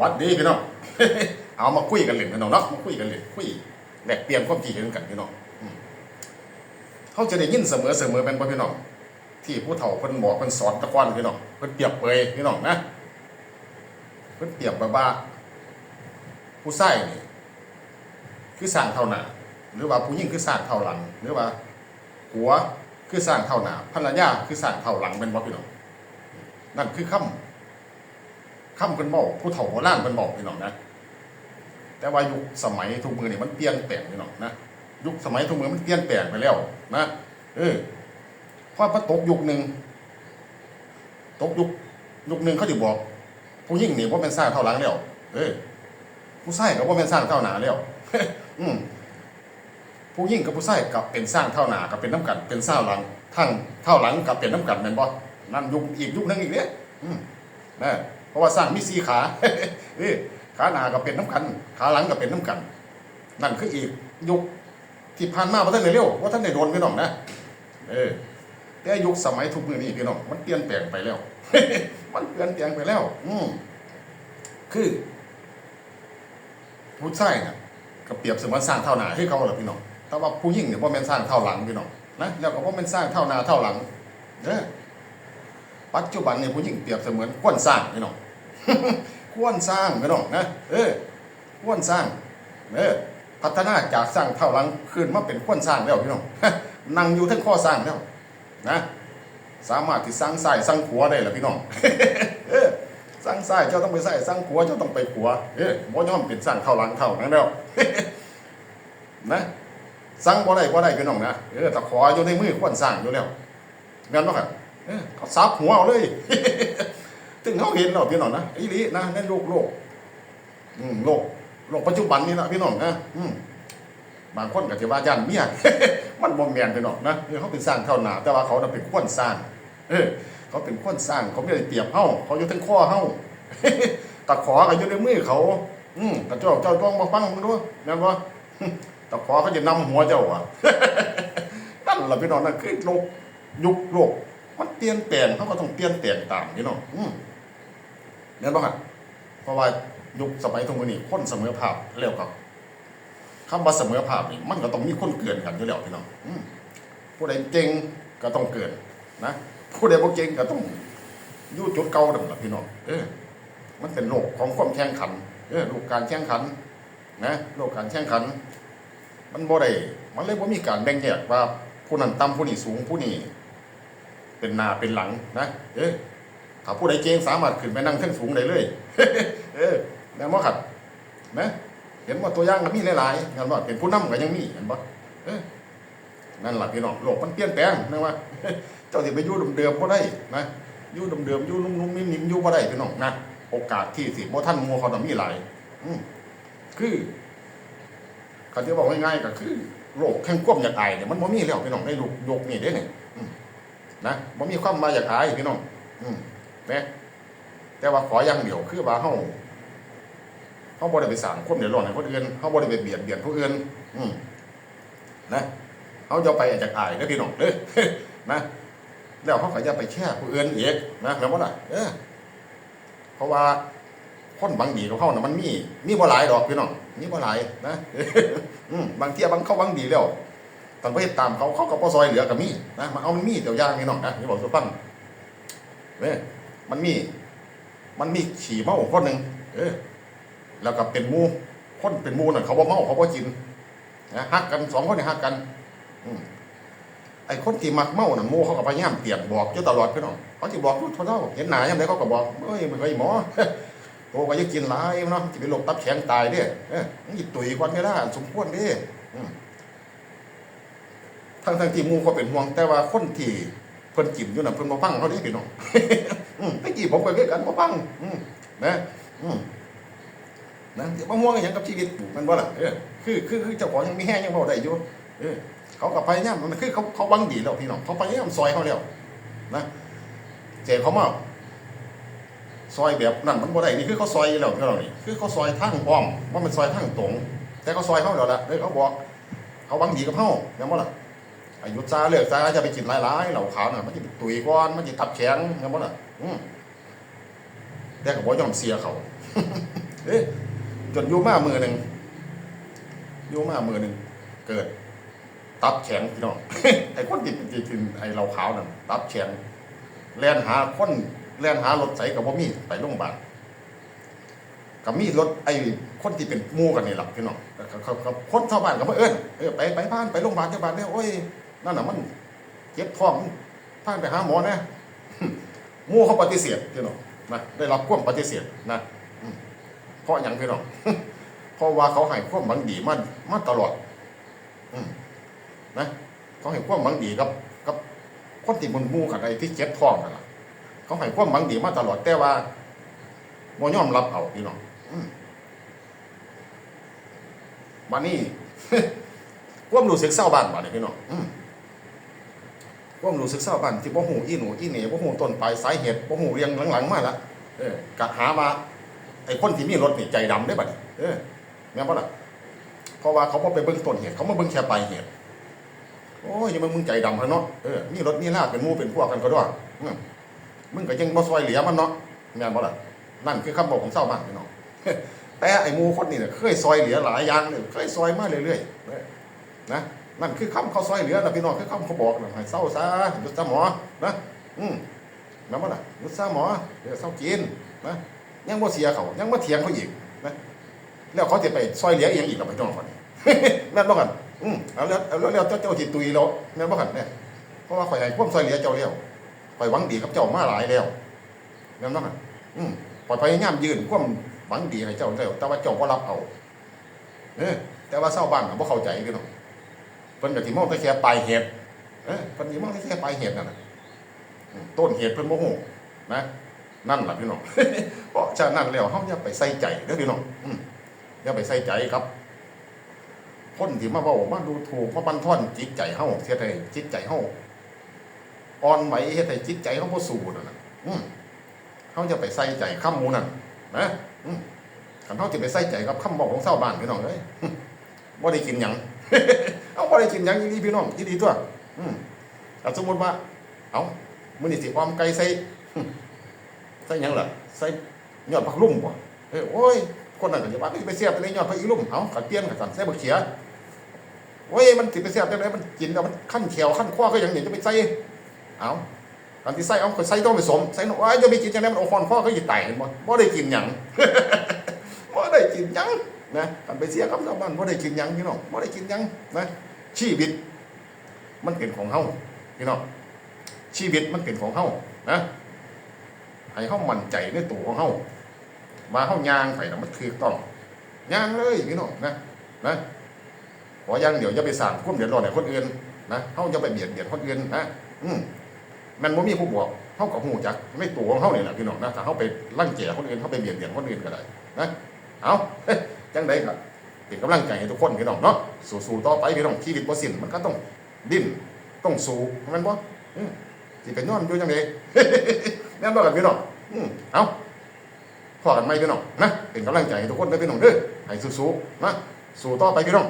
วัดดีพี่น้องเอามาคุยกันเล่นพี่น้องเนาะมาคุยกันเล่นคุยแลกเปลี่ยนความคิดเห็นกันพี่น้องเขาจะได้ยินเสมอเสมอเป็นพี่น้องที่ผู้เฒ่าเพิ่นบอกเพิ่นสอนตะกอนพี่น้องเพิ่นเปรียบเปยพี่น้องนะเพิ่นเปรียบแบบว่าผู้ชายนี่คือสร้างเท่าหน้าหรือว่าผู้หญิงคือสร้างเท่าหลัง หรือว่าผัวคือสร้างเท่าหน้าภรรยาคือสร้างเท่าหลังเป็นบ่พี่น้องนั่นคือคำ คำเพิ่นบอกผู้เฒ่าโบราณเพิ่นบอกพี่น้องนะ แต่ว่ายุคสมัยทุกมือนี่มันเปลี่ยนแปลงพี่น้องนะยุคสมัยทุกมือมันเปลี่ยนแปลงไปแล้วนะเออเพราะตกยุคหนึ่งตกยุคยุคหนึ่งเขาจะบอก ผู้หญิงนี่ว่าเป็นสร้างเท่าหลังแล้วเออผู้ชายก็ว่าเป็นสร้างเท่าหนาแล้วอืมผู้หญิงกับผู้ชายกับเป็นสร้างเท่าหนากับเป็นน้ำกัน เป็นสร้างหลังทั้งเท่าหลังกับเป็นน้ำกันแม่นบ่นั่นยุคอีกยุคหนึงอีกเนี้ยอืมนะ เพราะว่าสร้างมีสีขาเอ้ยขาหน้าก็เป็นน้ำกัน ขาหลังก็เป็นน้ำกัน นั่นคืออีกยุคที่ผ่านมาว่าท่านได้เร็วว่าท่านได้โดนพี่น้องนะเออแต่ยุคสมัยทุกมือนี้พี่น้องมันเปลี่ยนแปลงไปแล้ว มันเปลี่ยนแปลงไปแล้ว อืมคือผู้ชายน่ะก็เปรียบเสมือนสร้างเท่าหน้าให้เขาแหละพี่น้องแต่ว่าผู้หญิงเนี่ยว่าเป็นสร้างเท่าหลังพี่น้องนะแล้วก็ว่าเป็นสร้างเท่าหน้าเท่าหลังเด้อ ปัจจุบันเนี่ยผู้หญิงเปรียบเสมือนก้วนสร้างพี่น้องก้วนสร้างพี่น้องนะเออก้วนสร้างเออพัฒนาจากสร้างเท่าลังขึ้นมาเป็นก้วนสร้างแล้วพี่น้องนั่งอยู่ทั้งข้อสร้างแล้วนะสามารถที่สร้างสายสร้างขัวได้แล้วพี่น้องเออสร้างสายเจ้าต้องไปใส่สร้างขัวเจ้าต้องไปขัวเออบ่ยอมเป็นสร้างเท่าลังเท่านั้นแล้วนะสร้างบ่ได้บ่ได้พี่น้องนะเออตะขออยู่ในมือก้วนสร้างอยู่แล้วงั้นบ่ครับ เขาซับหัวเอาเลยถึงเขาเห็นเราพี่น้องนะอีลีนะในโลกโลกอืมโลกโลกปัจจุบันนี่นะพี่น้องนะอืมบางคนก็จะว่ายันเมียมันบ่แมนพี่น้องนะเขาเป็นสร้างเท่าหนาแต่ว่าเขาน่ะเป็นคนสร้าง เออ เขาเป็นคนสร้างเขาไม่ได้เปรียบเฮาเขาอยู่ทั้งข้อเฮาตะขอก็อยู่ในมือเขา อืมกระเจ้าเจ้าต้องมาฟังมึงดูนะว่าตะขอเขาจะนำหัวเจ้าอะนั่นแหละพี่น้องนั่นคือโลกยุคโลก มันเปลี่ยนแปลงเขาก็ต้องเปลี่ยนแปลงตามพี่เน้องอืมเนี่ยบ้างอะเพราะว่ายุคสมัยทุกวันนี้คนเสมอภาพเร็วกับคำว่าเสมอภาพนี่มันก็ต้องมีคนเกินกันอยู่แล้วพี่น้องอืมผู้ใดเก่งก็ต้องเกินนะผู้ใดบ่เก่งก็ต้องอยู่จุดเก่าดังละพี่น้องเออ มันเป็นโลกของความแข่งขัน เออโลกการแข่งขัน นะโลกการแข่งขัน มันบ่ได้มันเลยบ่ามีการแบ่งแยกว่าผู้นั้นต่ำผู้นี้สูงผู้นี้ เป็นนาเป็นหลังนะเออถ้าผู้ใดเก่งสามารถขึ้นไปนั่งขึ้นสูงได้เลยเออแม่นบ่ครับนะเห็นว่าตัวอย่างก็มีหลายๆงั้นว่าเป็นผู้นำก็ยังมีเห็นบ่เออนั่นล่ะพี่น้องโลกมันเปลี่ยนแปลงนะว่าเจ้าสิไปยู่เดิมๆบ่ได้นะยู่เดิมๆยู่นุ่มๆนิ่มๆยู่บ่ได้พี่น้องนะโอกาสที่สิบ่ทันมู่เขาน่ะมีหลายอืมคือคันที่บอกง่ายๆก็คือโรคแห่งความอยากอายเนี่ยมันบ่มีแล้วพี่น้องในโลกโลกนี้เด้เนี่ย นะบ่มีความมาอยากอายพี่น้อง อืมนะแต่ว่าขออย่างเดียวคือว่าเฮาเฮาบ่ได้ไปสร้างความเดือดร้อนให้คนอื่นเฮาบ่ได้ไปเบียดเบียนผู้อื่น อืมนะเฮาจะไปอยากอายเด้อพี่น้องเด้อนะแล้วเฮาก็อย่าไปแช่ผู้อื่นอีกนะแม่นบ่ล่ะเออเพราะว่าคนบางดีของเขาน่ะมันมี มีบ่หลายดอกพี่น้องมีบ่หลายนะอืมบางเที่ยบางเขาบางดีแล้ว ตอนไปตามเขาเขาก็พอซอยเหลือกับมีนะมาเอามันมีเดี๋ยวย่างนี่น้องนะนี่บอกสุฟังเนี่ยมันมีมันมีขี่เมาคนหนึ่งเออแล้วก็เป็นมูคนเป็นมูน่ะเขาว่าเมาเขาว่ากินนะฮักกันสองคนนี่ฮักกันอืมไอ้คนที่มักเมาน่ะมูเขาก็พยายามเปลี่ยนบอกอยู่ตลอดพี่น้องเขาจะบอกทุกเท่าเห็นหน้ายังไงเขาก็บอกเอ้ยมันเคยหมอโตก็จะกินหลายเนาะจะไปหลบตับแข็งตายเด้เออมันจิตุยควันไม่ได้สมควรเด้อืม ทั้งทั้งที่มูก็เป็นห่วง แต่ว่าคนที่เพิ่นกินอยู่น่ะเพิ่นบ่ฟังเขาเด้พี่น้องอืมตะกี้ผมก็คือกันบ่ฟังอืมนะอืมนะอย่ามาห่วงอหยังกับชีวิตมันบ่ล่ะเออคือคือคือเจ้าของยังมีแห้งยังเว้าได้อยู่เออเขาก็พยายามมันคือเขาเขาวังดีแล้วพี่น้องเขาพยายามซอยเขาแล้วนะแต่เขามาซอยแบบนั้นมันบ่ได้นี่คือเขาซอยแล้วพี่น้องนี่คือเขาซอยทางอ้อมว่ามันซอยทางตรง แต่เขาซอยเขาแล้วล่ะเด้อเขาบอกเขาวังดีกับเฮาแม่นบ่ล่ะ อายุซาเลิกซาจะไปกินหลายๆเหล่าขาวน่ะมันจะตุยก้อนมันจะทับแข็งงั้นบ่ล่ะแต่ก็บ่ยอมเสียเขาเอ๊ะจนอยู่มามือหนึ่งอยู่มามือหนึ่งเกิด ตับแข็งพี่น้องไอ้คนติดติดติดไอ้เราขาวนั่นตับแข็งแล่นหาคนแล่นหารถใส่กับว่ามีไปโรงพยาบาลกับมีรถไอ้คนที่เป็นมู่กันนี่หลักพี่น้องเขาเขาเขาคนชาวบ้านก็มาเอิ้นเออไปไปพานไปโรงพยาบาลเจ้าบ้านเนี่ยโอ้ย นั่นน่ะมันเจ็บท้องพานไปหาหมอนะมู่เขาปฏิเสธพี่น้องนะได้รับความปฏิเสธนะเพราะอย่างพี่น้องเพราะว่าเขาให้ความหวังดีมามาตลอดอืนะเขาให้ความหวังดีกับ กับคนที่มันมู่กันไอ้ที่เจ็บท้องนั่นแหละเขาให้ความหวังดีมาตลอดแต่ว่าบ่ยอมรับเอาพี่น้องวันนี้ความรู้สึกเศร้าบ้านบ้านนี่พี่น้องอื ความรู้สึกเศร้าบ้านที่บ่ฮู้อีหนูอีเหน่บ่ฮู้ต้นปลายสาเหตุบ่ฮู้เรียงหลังๆมาละเออกะหามาไอ้คนที่มีรถนี่ใจดำได้บัดเออแม่นบ่ล่ะเพราะว่าเขาบ่ไปเบิ่งต้นเหตุเขามาเบิ่งแค่ปลายเหตุโอ้ยย่ามามึงใจดำเถอะเนาะเออมีรถมีลาเป็นหมู่เป็นพวกกันก็ด้วยมึงก็ยังบ่ซอยเหลือมันเนาะแม่นบ่ล่ะนั่นคือคำบอกของเศร้าบ้านพี่น้องแต่ไอ้หมู่คนนี่เนี่ยเคยซอยเหลือหลายอย่างเลยเคยซอยมาเรื่อยๆนะ นั่นคือคำเขาซอยเหลือนะพี่น้องคือคำเขาบอกนะให้เศร้าซะหยุดซะหมอนะอืมแม่นบ่ล่ะหยุดซะหมอเดี๋ยวเศร้ากินนะยังบ่เสียเขายังบ่เถียงเขาอีกนะแล้วเขาจะไปซอยเหลืออีกอย่างอีกกับพี่น้องคนนี้แม่นบ่กันอืมเอาแล้วเอาแล้วเจ้าเจ้าจิตุยแล้วแม่นบ่กันเนี่ยเพราะว่าข่อยให้ความซอยเหลือเจ้าแล้วข่อยหวังดีกับเจ้ามาหลายแล้วแม่นบ่กันอืมข่อยพยายามยืนความหวังดีให้เจ้าแล้วแต่ว่าเจ้าบ่รับเอาเออแต่ว่าชาบ้านน่ะบ่เข้าใจพี่น้อง เพิ่นก็สิมองแต่แค่ปลายเหตุเออเพิ่นสิมองแต่แค่ปลายเหตุนั่นน่ะต้นเหตุเพิ่นบ่ฮู้นะนั่นล่ะพี่น้องเพราะฉะนั้นแล้วเฮาอย่าไปใส่ใจเด้อพี่น้องอือย่าไปใส่ใจครับ คนที่มาเว้ามาดูถูกมาบันทอนจิตใจเฮาเฮ็ดให้จิตใจเฮาอ่อนไหวเฮ็ดให้จิตใจเฮาบ่สู้นั่นน่ะอืมเฮาอย่าไปใส่ใจคำหมู่นั่นนะอืมคันเฮาสิไปใส่ใจกับคำบอกของชาวบ้านพี่น้องเอ้ยบ่ได้กินหยัง เอาบ่ได้กินหยังอีหลีพี่น้องอีหลีตัวอืมถ้าสมมติว่า เอามื้อนี้สิออมไก่ใส่ใส่หยังล่ะใส่ยอดผักลุ่มบ่เอ้ยโอ้ยคนนั้นก็จะว่าไปเสียบไปในยอดผักอีลุ่มเอากัดเปลี่ยนกันใส่บักเขียโอ้ยมันสิไปเสียบจังไดมันกินแล้วมันขั้นแขวขั้นคอก็ยังเนี่จะไปใส่เอาอันที่ใส่เอาก็ใส่ต้องไปสมใส่หนูอ้ายจะไปกินจังไดมันเอาคอนคอก็สิตายเห็นบ่บ่ได้กินหยังบ่ได้กินหยัง นะกันไปเสียกับชาวบ้านบ่ได้กินยังพี่น้องบ่ได้กินยังนะชีวิต มันเป็นของเฮาพี่น้องชีวิตมันเป็นของเฮานะให้เฮามั่นใจในตัวของเฮาว่าเฮาย่างไปนะมันถูกต้องยางเลยพี่น้องนะนะขอย่างเดี๋ยวอย่าไปสร้างความเดือดร้อนให้คนอื่นนะเฮาจะไปเบียดเบียนคนอื่นนะอืมมันบ่มีผู้บอกเฮาก็ฮู้จักในตัวของเฮานี่แหละพี่น้องนะถ้าเฮาไปรังแกคนอื่นเฮาไปเบียดเบียนคนอื่นก็ได้นะเอา จังไดก็เป็นกำลังใจให้ทุกคนพี่น้องเนาะสู้ๆต่อไปพี่น้องชีวิตบ่สิ้นมันก็ต้องดิ้นต้องสู้แม่นบ่อืมสิเป็นนอนอยู่จังไดแม่นบ่กันพี่น้องอืมเอ้าพอกันไหมพี่น้องนะเป็นกำลังใจให้ทุกคนเด้อพี่น้องเด้อให้สู้ๆนะสู้ต่อไปพี่น้อง